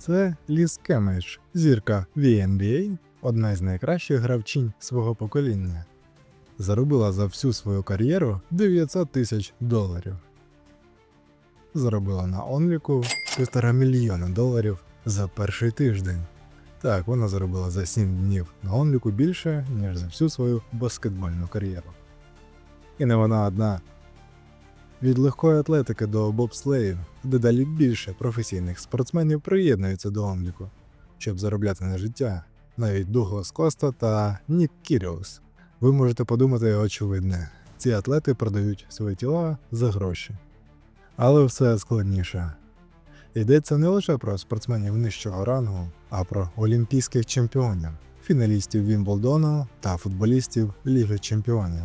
Це Ліз Кемедж, зірка VNBA, одна з найкращих гравчинь свого покоління. Заробила за всю свою кар'єру 900 тисяч доларів. Заробила на онліку півтора мільйона доларів за перший тиждень. Так, вона заробила за 7 днів на онліку більше, ніж за всю свою баскетбольну кар'єру. І не вона одна. Від легкої атлетики до бобслеїв дедалі більше професійних спортсменів приєднуються до онліку, щоб заробляти на життя. Навіть Дуглас Коста та Нік Кіріус. Ви можете подумати очевидне: ці атлети продають свої тіла за гроші. Але все складніше. Йдеться не лише про спортсменів нижчого рангу, а про олімпійських чемпіонів, фіналістів Вімблдону та футболістів Ліги Чемпіонів.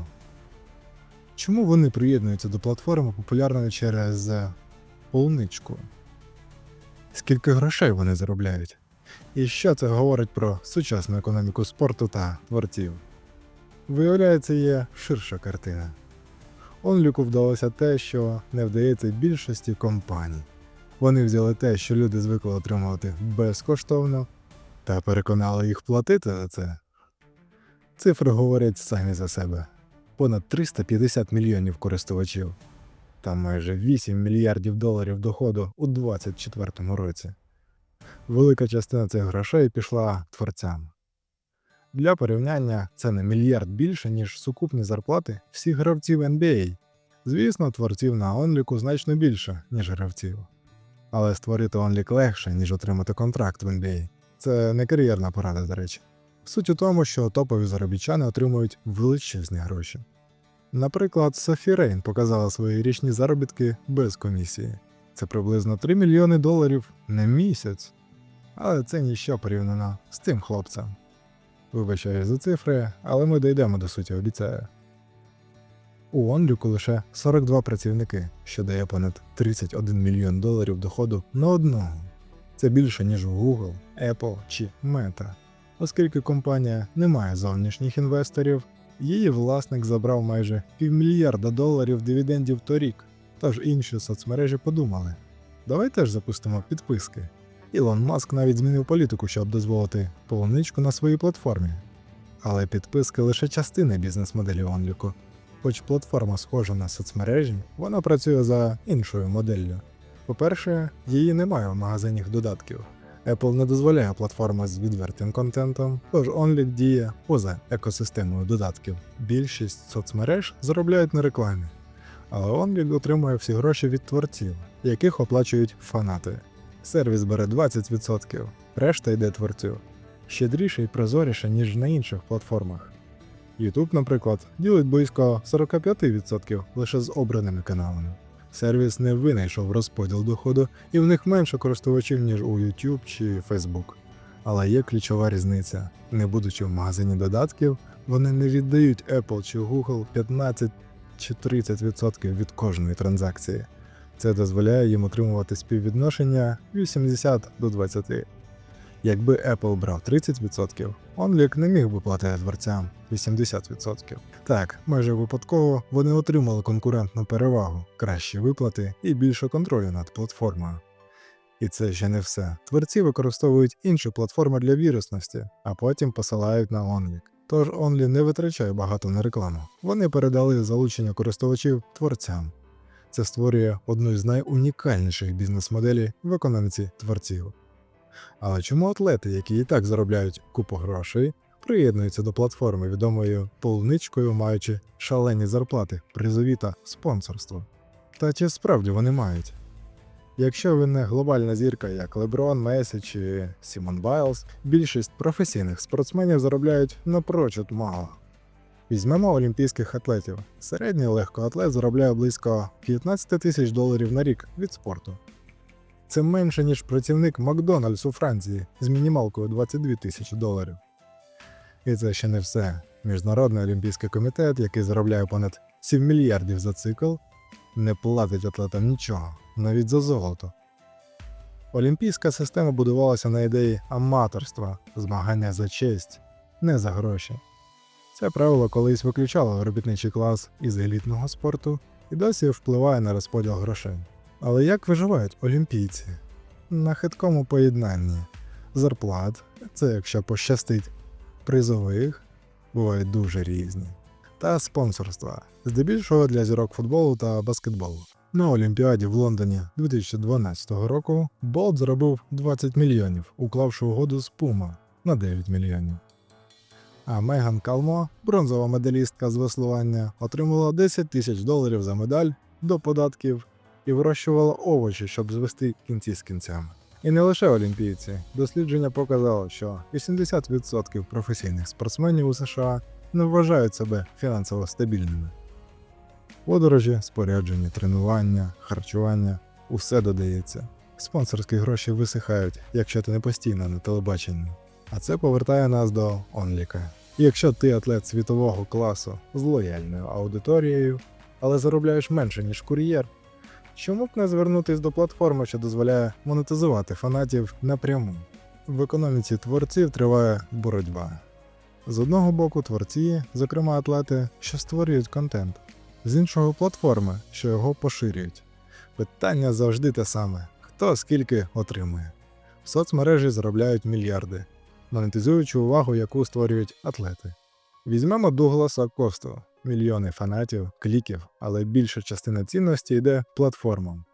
Чому вони приєднуються до платформи популярної через полуничку? Скільки грошей вони заробляють? І що це говорить про сучасну економіку спорту та творців? Виявляється, є ширша картина. Онліку вдалося те, що не вдається більшості компаній. Вони взяли те, що люди звикли отримувати безкоштовно, та переконали їх платити за це. Цифри говорять самі за себе понад 350 мільйонів користувачів та майже 8 мільярдів доларів доходу у 2024 році. Велика частина цих грошей пішла творцям. Для порівняння це не мільярд більше, ніж сукупні зарплати всіх гравців NBA. Звісно, творців на онліку значно більше, ніж гравців. Але створити онлік легше, ніж отримати контракт в NBA. Це не кар'єрна порада, до речі. Суть у тому, що топові заробітчани отримують величезні гроші. Наприклад, Софі Рейн показала свої річні заробітки без комісії. Це приблизно 3 мільйони доларів на місяць. Але це ніщо порівняно з тим хлопцем. Вибачаю за цифри, але ми дійдемо до суті, обіцяю. У Онліку лише 42 працівники, що дає понад 31 мільйон доларів доходу на одного. Це більше, ніж у Google, Apple чи Meta. Оскільки компанія не має зовнішніх інвесторів, її власник забрав майже півмільярда доларів дивідендів торік. Тож інші соцмережі подумали: давай теж запустимо підписки. Ілон Маск навіть змінив політику, щоб дозволити полуничку на своїй платформі. Але підписки лише частина бізнес-моделі онліку. Хоч платформа схожа на соцмережі, вона працює за іншою моделлю. По-перше, її немає в магазинах додатків. Apple не дозволяє платформа з відвертим контентом, тож OnLeak діє поза екосистемою додатків. Більшість соцмереж заробляють на рекламі, але OnLeak отримує всі гроші від творців, яких оплачують фанати. Сервіс бере 20%, решта йде творцю. Щедріше і прозоріше, ніж на інших платформах. YouTube, наприклад, ділить близько 45% лише з обраними каналами. Сервіс не винайшов розподіл доходу, і в них менше користувачів, ніж у YouTube чи Facebook. Але є ключова різниця. Не будучи в магазині додатків, вони не віддають Apple чи Google 15 чи 30% від кожної транзакції. Це дозволяє їм отримувати співвідношення 80 до 20. Якби Apple брав 30%, OnLeak не міг би платити творцям 80%. Так, майже випадково вони отримали конкурентну перевагу, кращі виплати і більше контролю над платформою. І це ще не все. Творці використовують інші платформи для вірусності, а потім посилають на OnLeak. Тож Only не витрачає багато на рекламу. Вони передали залучення користувачів творцям. Це створює одну з найунікальніших бізнес-моделей в економіці творців. Але чому атлети, які і так заробляють купу грошей, приєднуються до платформи, відомої полуничкою, маючи шалені зарплати, призові та спонсорство? Та чи справді вони мають? Якщо ви не глобальна зірка, як Леброн, Месі чи Сімон Байлз, більшість професійних спортсменів заробляють напрочуд мало. Візьмемо олімпійських атлетів. Середній легкоатлет заробляє близько 15 тисяч доларів на рік від спорту. Це менше, ніж працівник Макдональдс у Франції з мінімалкою 22 тисячі доларів. І це ще не все. Міжнародний олімпійський комітет, який заробляє понад 7 мільярдів за цикл, не платить атлетам нічого, навіть за золото. Олімпійська система будувалася на ідеї аматорства, змагання за честь, не за гроші. Це правило колись виключало робітничий клас із елітного спорту і досі впливає на розподіл грошей. Але як виживають олімпійці? на хиткому поєднанні зарплат, це якщо пощастить, призових бувають дуже різні, та спонсорства, здебільшого для зірок футболу та баскетболу. На Олімпіаді в Лондоні 2012 року Болт заробив 20 мільйонів, уклавши угоду з Puma на 9 мільйонів. А Меган Калмо, бронзова медалістка з веслування, отримала 10 тисяч доларів за медаль до податків і вирощувала овочі, щоб звести кінці з кінцями. І не лише олімпійці. Дослідження показало, що 80% професійних спортсменів у США не вважають себе фінансово стабільними. Подорожі, спорядження, тренування, харчування усе додається. Спонсорські гроші висихають, якщо ти не постійно на телебаченні. А це повертає нас до онліка. І якщо ти атлет світового класу з лояльною аудиторією, але заробляєш менше, ніж кур'єр, чому б не звернутись до платформи, що дозволяє монетизувати фанатів напряму? В економіці творців триває боротьба. З одного боку, творці, зокрема атлети, що створюють контент, з іншого платформи, що його поширюють. Питання завжди те саме: хто скільки отримує. В соцмережі заробляють мільярди, монетизуючи увагу, яку створюють атлети. Візьмемо Дугласа Косту, мільйони фанатів, кліків, але більша частина цінності йде платформам.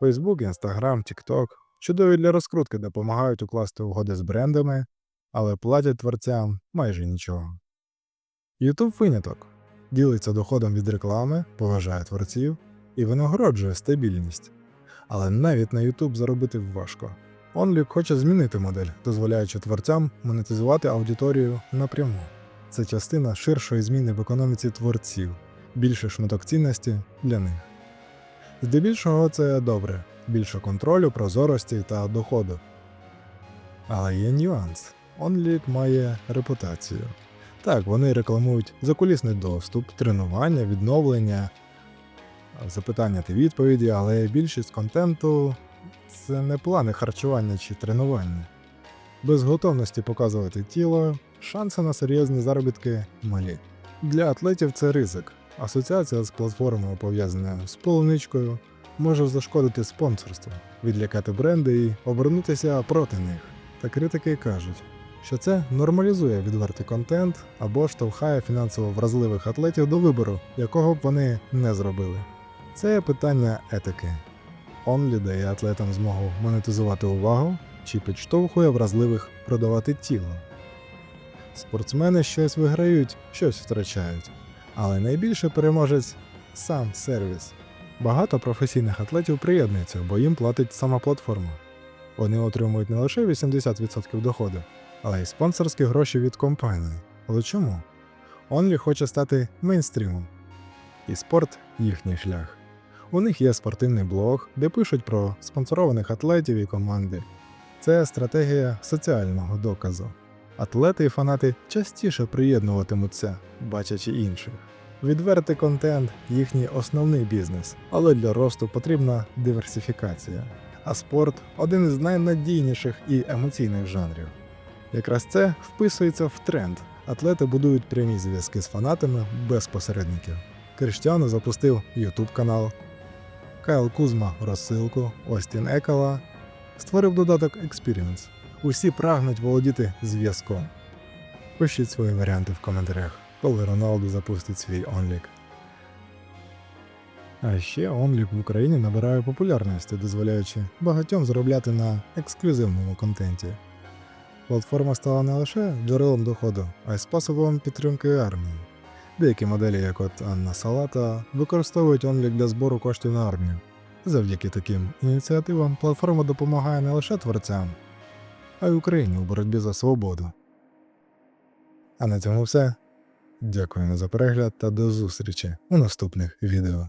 Facebook, Instagram, TikTok чудові для розкрутки допомагають укласти угоди з брендами, але платять творцям майже нічого. YouTube виняток ділиться доходом від реклами, поважає творців і винагороджує стабільність. Але навіть на YouTube заробити важко. OnLy хоче змінити модель, дозволяючи творцям монетизувати аудиторію напряму. Це частина ширшої зміни в економіці творців, більше шматок цінності для них. Здебільшого це добре, більше контролю, прозорості та доходу. Але є нюанс. OnLeague має репутацію. Так, вони рекламують закулісний доступ, тренування, відновлення, запитання та відповіді, але більшість контенту це не плани харчування чи тренування. Без готовності показувати тіло, шанси на серйозні заробітки малі. Для атлетів це ризик. Асоціація з платформою, пов'язаною з полуничкою, може зашкодити спонсорству, відлякати бренди і обернутися проти них. Та критики кажуть, що це нормалізує відвертий контент або штовхає фінансово вразливих атлетів до вибору, якого б вони не зробили. Це питання етики. Онлі дає атлетам змогу монетизувати увагу чи підштовхує вразливих продавати тіло. Спортсмени щось виграють, щось втрачають, але найбільше переможець сам сервіс. Багато професійних атлетів приєднуються, бо їм платить сама платформа. Вони отримують не лише 80% доходу, але й спонсорські гроші від компанії. Але чому? Онлі хоче стати мейнстрімом. І спорт їхній шлях. У них є спортивний блог, де пишуть про спонсорованих атлетів і команди. Це стратегія соціального доказу. Атлети і фанати частіше приєднуватимуться, бачачи інших. Відвертий контент їхній основний бізнес, але для росту потрібна диверсифікація. А спорт один із найнадійніших і емоційних жанрів. Якраз це вписується в тренд. Атлети будують прямі зв'язки з фанатами без посередників. Криштіану запустив YouTube канал, Кайл Кузма розсилку, Остін Екала створив додаток Experience. Усі прагнуть володіти зв'язком. Пишіть свої варіанти в коментарях, коли Роналду запустить свій онлік. А ще онлік в Україні набирає популярності, дозволяючи багатьом заробляти на ексклюзивному контенті. Платформа стала не лише джерелом доходу, а й способом підтримки армії. Деякі моделі, як от Анна Салата, використовують онлік для збору коштів на армію. Завдяки таким ініціативам платформа допомагає не лише творцям, а й Україні у боротьбі за свободу. А на цьому все. Дякую за перегляд та до зустрічі у наступних відео.